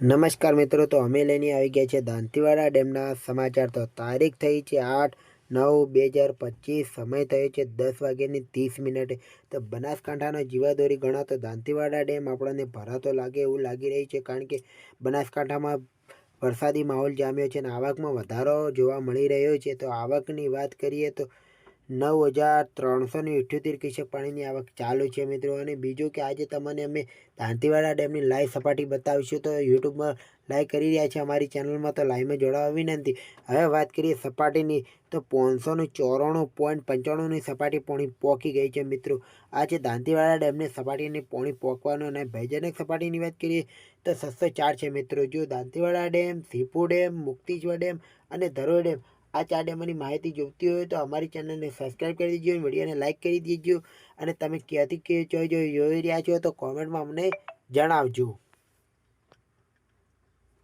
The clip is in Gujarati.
નમસ્કાર મિત્રો, તો અમે લઈને આવી ગયા છે દાંતીવાડા ડેમના સમાચાર. તો તારીખ થઈ છે આઠ નવ બે હજાર પચીસ, સમય થયો છે દસ વાગ્યાની ત્રીસ મિનિટે. તો બનાસકાંઠાનો જીવાદોરી ગણાતો દાંતીવાડા ડેમ આપણને ભરાતો લાગે એવું લાગી રહ્યું છે, કારણ કે બનાસકાંઠામાં વરસાદી માહોલ જામ્યો છે અને આવકમાં વધારો જોવા મળી રહ્યો છે. તો આવકની વાત કરીએ તો નવ હજાર ત્રણસો ને ઇઠ્યોતેર ક્યુસેક પાણીની આવક ચાલુ છે મિત્રો. અને બીજું કે આજે તમને અમે દાંતીવાડા ડેમની લાઈવ સપાટી બતાવીશું, તો યુટ્યુબમાં લાઈક કરી રહ્યા છે અમારી ચેનલમાં, તો લાઈવમાં જોડાવા વિનંતી. હવે વાત કરીએ સપાટીની, તો પાંચસોનું ચોરાણું પોઈન્ટ પંચાણુંની સપાટી પોણી પોકી ગઈ છે મિત્રો. આ છે દાંતીવાડા ડેમની સપાટીની પોણી પોકવાનું અને ભયજનક સપાટીની વાત કરીએ, તો સસ્તો ચાર છે મિત્રો. જો Dantiwada dam, Sipu dam Mukteshwar dam અને ધરોઈ ડેમ આ ચાર ડેમોની માહિતી જોઈતી હોય તો અમારી ચેનલને સબસ્ક્રાઈબ કરી દેજો વિડીયોને લાઇક કરી દેજો. અને તમે ક્યાંથી ક્યાં જોઈ જોઈ રહ્યા છો તો કોમેન્ટમાં અમને જણાવજો.